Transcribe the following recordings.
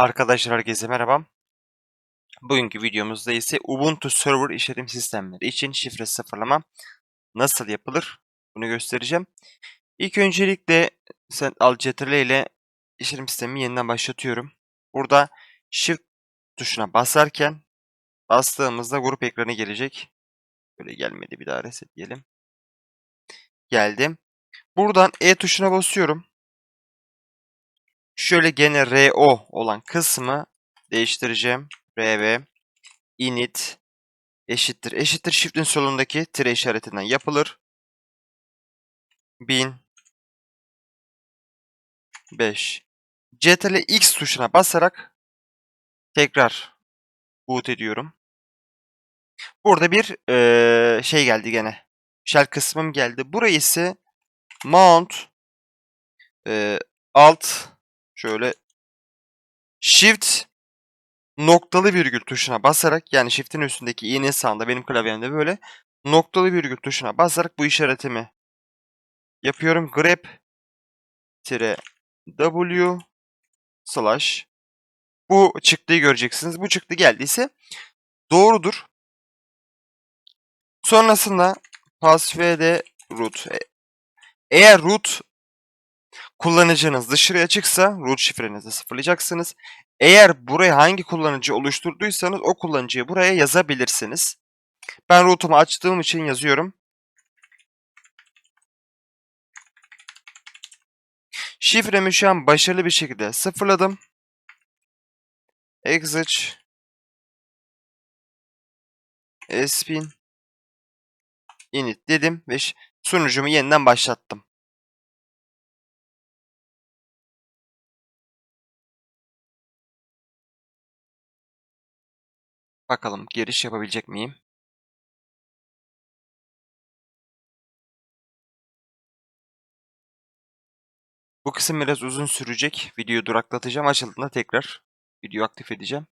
Arkadaşlar herkese merhaba. Bugünkü videomuzda ise Ubuntu Server işletim sistemleri için şifre sıfırlama nasıl yapılır bunu göstereceğim. İlk öncelikle sen Ctrl ile işletim sistemi yeniden başlatıyorum. Burada Shift tuşuna basarken bastığımızda grup ekranı gelecek. Böyle gelmedi bir daha resetleyelim. Geldim. Buradan E tuşuna basıyorum. Şöyle gene RO olan kısmı değiştireceğim. RV init eşittir. Eşittir shift'in solundaki tire işaretinden yapılır. 1005 CTRL X tuşuna basarak tekrar boot ediyorum. Burada bir eee, şey geldi gene. Shell kısmım geldi. Burayı ise mount eee, alt şöyle shift noktalı virgül tuşuna basarak yani shift'in üstündeki i'nin sağında benim klavyemde böyle noktalı virgül tuşuna basarak bu işaretimi yapıyorum. grep tire w slash bu çıktıyı göreceksiniz. Bu çıktı geldiyse doğrudur. Sonrasında passvd root E- eğer root kullanıcınız dışarıya çıksa root şifrenizi sıfırlayacaksınız. Eğer buraya hangi kullanıcı oluşturduysanız o kullanıcıyı buraya yazabilirsiniz. Ben root'umu açtığım için yazıyorum. Şifremi şu an başarılı bir şekilde sıfırladım. Exit spin init dedim ve sunucumu yeniden başlattım. Bakalım giriş yapabilecek miyim? Bu kısım biraz uzun sürecek. Videoyu duraklatacağım. Açıldığında tekrar video aktif edeceğim.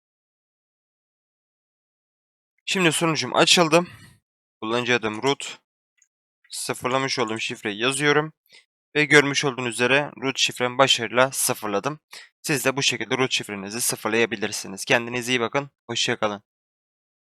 Şimdi sunucum açıldı. Kullanıcı adım root. Sıfırlamış olduğum şifreyi yazıyorum. Ve görmüş olduğunuz üzere root şifremi başarıyla sıfırladım. Siz de bu şekilde root şifrenizi sıfırlayabilirsiniz. Kendinize iyi bakın. Hoşçakalın.